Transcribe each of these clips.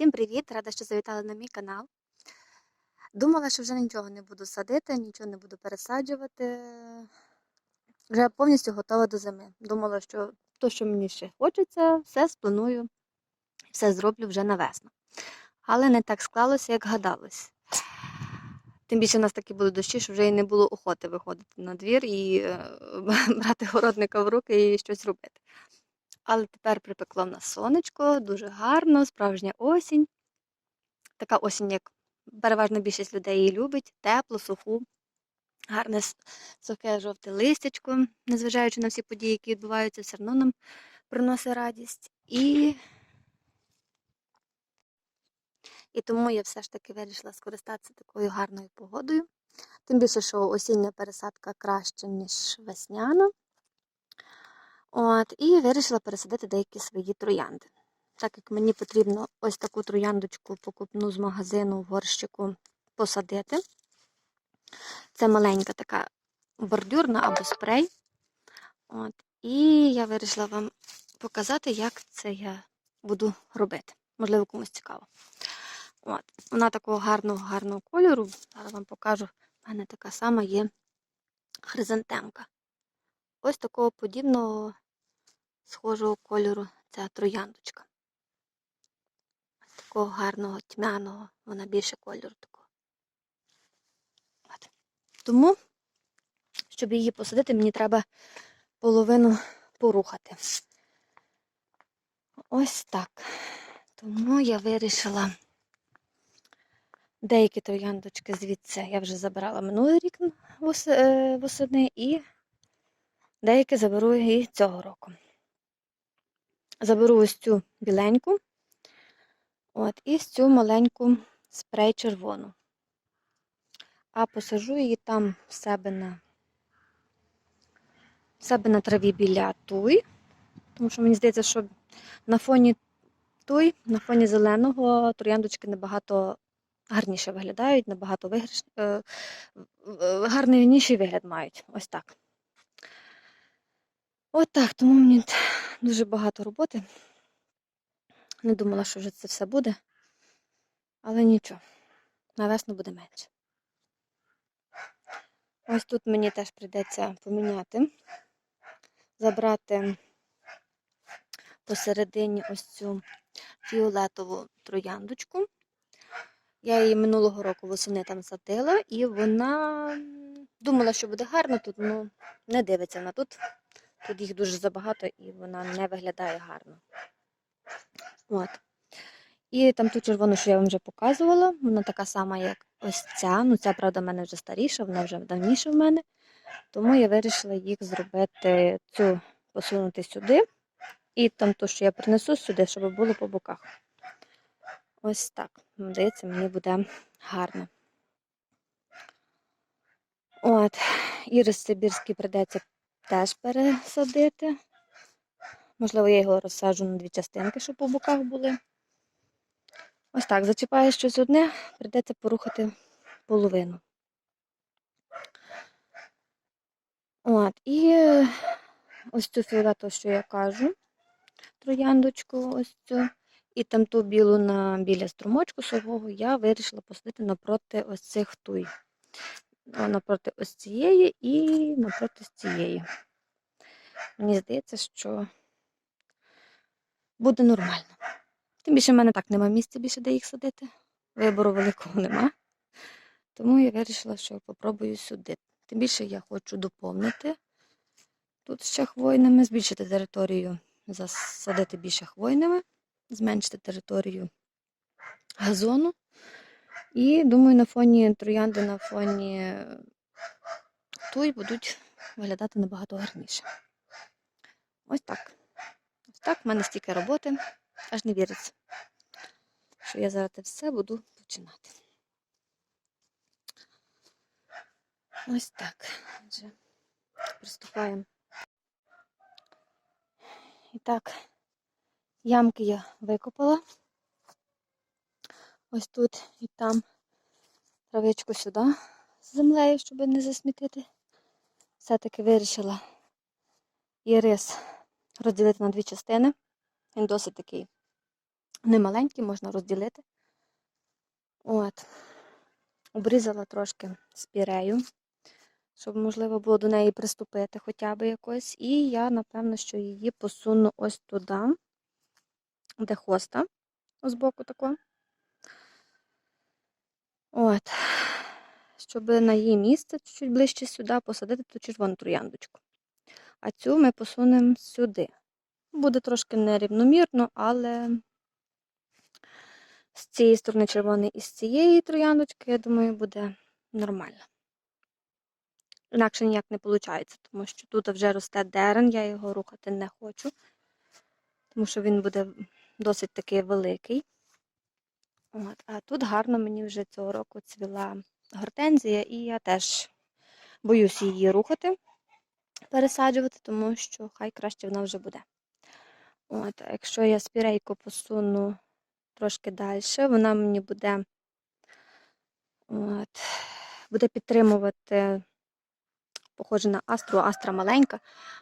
Всім привіт! Рада, що завітали на мій канал. Думала, що вже нічого не буду садити, нічого не буду пересаджувати. Вже повністю готова до зими. Думала, що то, що мені ще хочеться, все спланую, все зроблю вже на весну. Але не так склалося, як гадалось. Тим більше в нас такі були дощі, що вже і не було охоти виходити на двір і е, брати городника в руки і щось робити. Але тепер припекло в нас сонечко, дуже гарно, справжня осінь. Така осінь, як переважна більшість людей її любить, теплу, суху, гарне сухе жовте листячко, незважаючи на всі події, які відбуваються, все одно нам приносить радість. І, і тому я все ж таки вирішила скористатися такою гарною погодою. Тим більше, що осіння пересадка краще, ніж весняна. От, і вирішила пересадити деякі свої троянди. Так як мені потрібно ось таку трояндочку покупну з магазину в горщику посадити. Це маленька така бордюрна або спрей. От, і я вирішила вам показати, як це я буду робити. Можливо, комусь цікаво. От, вона такого гарного, гарного кольору. Зараз вам покажу. У мене така сама є хризантемка. Ось такого подібного схожого кольору ця трояндочка. Такого гарного, тьмяного, вона більше кольору такого. От. Тому, щоб її посадити, мені треба половину порухати. Ось так. Тому я вирішила деякі трояндочки звідси я вже забирала минулий рік е, восени і деякі заберу і цього року. Заберу ось цю біленьку, от, і цю маленьку спрей червону. А посажу її там в себе на, в себе на траві біля туй, тому що мені здається, що на фоні туй, на фоні зеленого трояндочки набагато гарніше виглядають, набагато виграш... е, гарніший вигляд мають. Ось так. От так, тому мені дуже багато роботи. Не думала, що вже це все буде. Але нічого, на весну буде менше. Ось тут мені теж прийдеться поміняти, забрати посередині ось цю фіолетову трояндочку. Я її минулого року восени там садила, і вона думала, що буде гарно тут, ну не дивиться вона тут. Тут їх дуже забагато і вона не виглядає гарно. От. І там ту червону, що я вам вже показувала, вона така сама, як ось ця. Ну, ця, правда, в мене вже старіша, вона вже давніше в мене. Тому я вирішила їх зробити, цю посунути сюди. І там ту, що я принесу сюди, щоб було по боках. Ось так. Здається, мені буде гарно. От, ірис Сибірський придеться теж пересадити. Можливо, я його розсаджу на дві частинки, щоб по боках були. Ось так, зачіпаю щось одне, прийдеться порухати половину. От, і ось цю фіолетову, що я кажу, трояндочку, ось цю, і там ту білу на біля струмочку свого я вирішила посадити напроти ось цих туй. Напроти ось цієї і напроти цієї. Мені здається, що буде нормально. Тим більше в мене так нема місця більше, де їх садити. Вибору великого нема. Тому я вирішила, що попробую сюди. Тим більше я хочу доповнити тут ще хвойними, збільшити територію, засадити більше хвойними, зменшити територію газону. І думаю, на фоні троянди, на фоні туй будуть виглядати набагато гарніше. Ось так. Ось так, в мене стільки роботи, аж не віриться, що я зараз це все буду починати. Ось так. Отже, приступаємо. І так, ямки я викопала. Ось тут і там травичку сюди з землею, щоб не засмітити. Все-таки вирішила і рис розділити на дві частини. Він досить такий Не маленькі, можна розділити. От. Обрізала трошки спірею, щоб можливо було до неї приступити хоча б якось. І я, напевно, що її посуну ось туди, де хоста, з боку тако. От. Щоб на її місце чуть ближче сюди посадити ту червону трояндочку. А цю ми посунемо сюди. Буде трошки нерівномірно, але з цієї сторони червоний і з цієї трояндочки, я думаю, буде нормально. Інакше ніяк не виходить, тому що тут вже росте дерен, я його рухати не хочу, тому що він буде досить такий великий. От, а тут гарно мені вже цього року цвіла гортензія, і я теж боюсь її рухати, пересаджувати, тому що хай краще вона вже буде. От, а якщо я спірейку посуну трошки далі, вона мені буде, от, буде підтримувати, похоже на астру, астра маленька,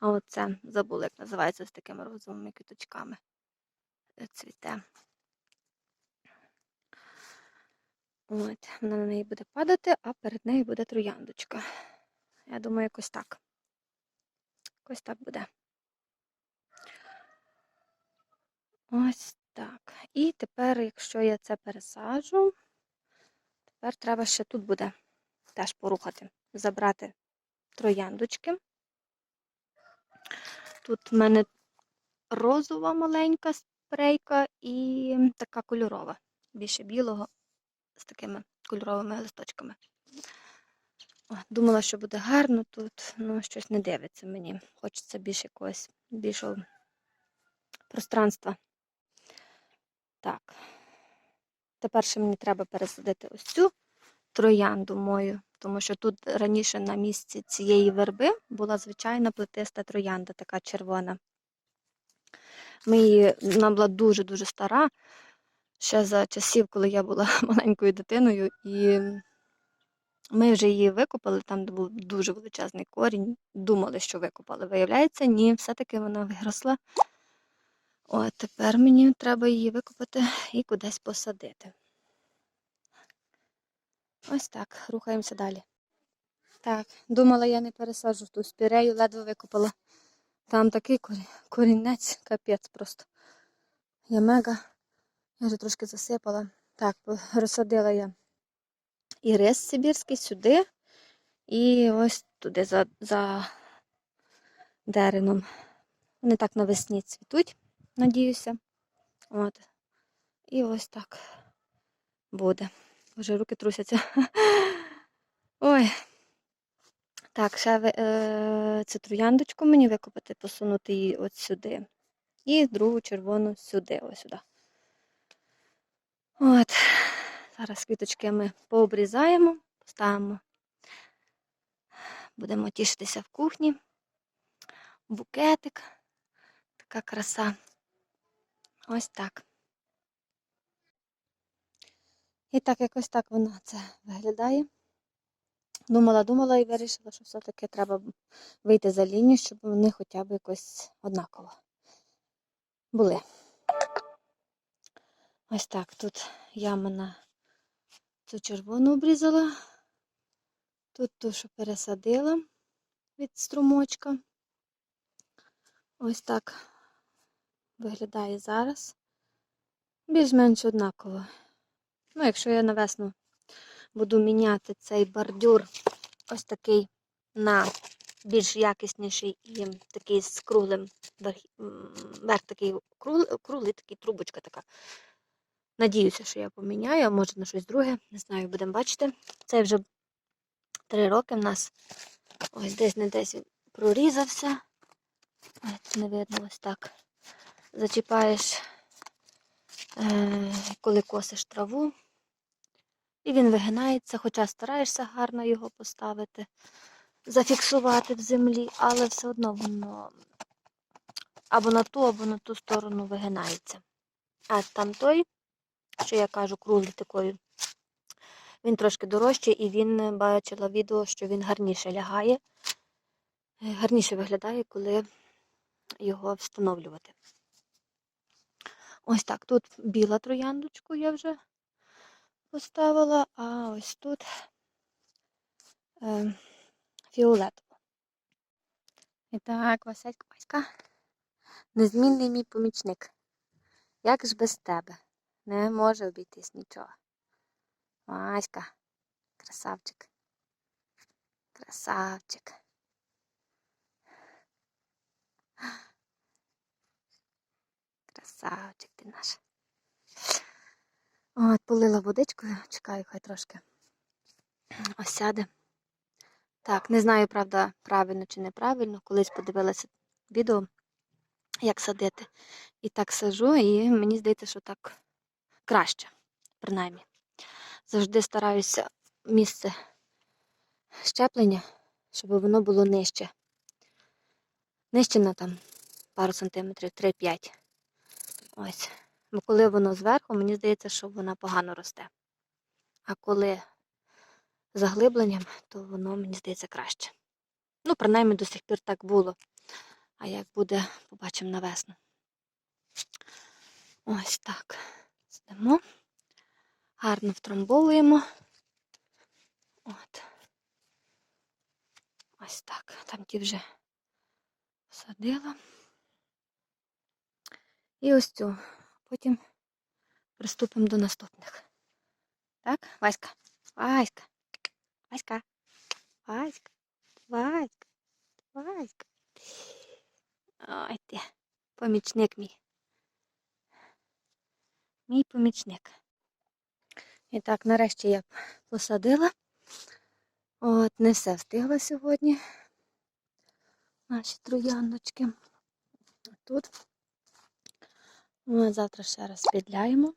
а оце забула, як називається з такими розовими квіточками. Цвіте. От, вона на неї буде падати, а перед нею буде трояндочка. Я думаю, якось так. Якось так буде. Ось так. І тепер, якщо я це пересаджу, тепер треба ще тут буде теж порухати, забрати трояндочки. Тут в мене розова маленька спрейка і така кольорова, більше білого, з такими кольоровими листочками. О, думала, що буде гарно тут, ну щось не дивиться мені. Хочеться більше якогось більшого пространства. Так. Тепер ще мені треба пересадити ось цю троянду мою, тому що тут раніше на місці цієї верби була звичайна плетиста троянда, така червона. Ми її, вона була дуже-дуже стара, ще за часів, коли я була маленькою дитиною, і ми вже її викопали, там був дуже величезний корінь. Думали, що викопали. Виявляється, ні, все-таки вона виросла. От тепер мені треба її викопати і кудись посадити. Ось так, рухаємося далі. Так, думала, я не пересаджу ту спірею, ледве викопала. Там такий корінець, капець просто. Я мега. Я вже трошки засипала. Так, розсадила я і рис сибірський сюди, і ось туди за, за дереном. Вони так навесні цвітуть, надіюся. От. І ось так буде. Вже руки трусяться. Ой. Так, ще ви- е, цю мені викопати, посунути її от сюди. І другу червону сюди, ось сюди. От. Зараз квіточки ми пообрізаємо, поставимо. Будемо тішитися в кухні. Букетик. Така краса. Ось так. І так, якось так вона це виглядає. Думала, думала і вирішила, що все-таки треба вийти за лінію, щоб вони хоча б якось однаково були. Ось так, тут яма на цю червону обрізала. Тут ту, що пересадила від струмочка. Ось так виглядає зараз. Більш-менш однаково. Ну, якщо я на весну буду міняти цей бордюр, ось такий на більш якісніший і такий з круглим верх, верх такий круглий, такий трубочка така. Надіюся, що я поміняю, а може на щось друге. Не знаю, будемо бачити. Це вже три роки в нас. Ось десь не десь він прорізався. Не видно ось так. Зачіпаєш, е, коли косиш траву. І він вигинається, хоча стараєшся гарно його поставити, зафіксувати в землі, але все одно воно або на ту, або на ту сторону вигинається. А там той, що я кажу, круглий такою, він трошки дорожчий, і він е, бачила відео, що він гарніше лягає, е, гарніше виглядає, коли його встановлювати. Ось так. Тут біла трояндочку я вже поставила, а ось тут е, фіолетово. І так, Василька, Васька. Незмінний мій помічник. Як ж без тебе? Не може обійтись нічого. Васька, красавчик. Красавчик. Красавчик ти наш. От, полила водичкою, чекаю, хай трошки осяде. Так, не знаю, правда, правильно чи неправильно. Колись подивилася відео, як садити. І так сажу, і мені здається, що так краще, принаймні. Завжди стараюся місце щеплення, щоб воно було нижче. Нижче на там пару сантиметрів, 3-5. Ось. Бо коли воно зверху, мені здається, що вона погано росте. А коли заглибленням, то воно, мені здається, краще. Ну, принаймні до сих пір так було. А як буде, побачимо на весну. Ось так. Сидимо. Гарно втрамбовуємо. От. Ось так. Там ті вже посадила. І ось цю. Потім приступимо до наступних. Так, Васька, Васька, Васька, Васька, Васька, Васька. Ой ти, помічник мій. Мій помічник. І так, нарешті я посадила. От, не все встигла сьогодні. Наші трояндочки. Тут. Ми завтра ще раз підляємо.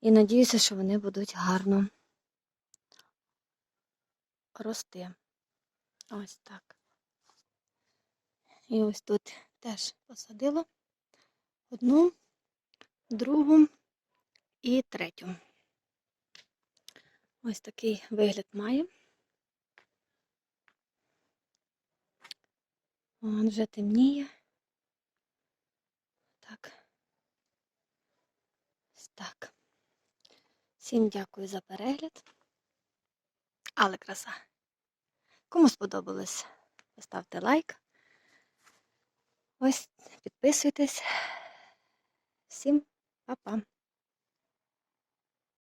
І надіюся, що вони будуть гарно рости. Ось так. І ось тут теж посадила одну, другу і третю. Ось такий вигляд має. Вон вже темніє. Так. Так. Всім дякую за перегляд. Але краса. Кому сподобалось, поставте лайк. Ось, підписуйтесь. Всім Pappa.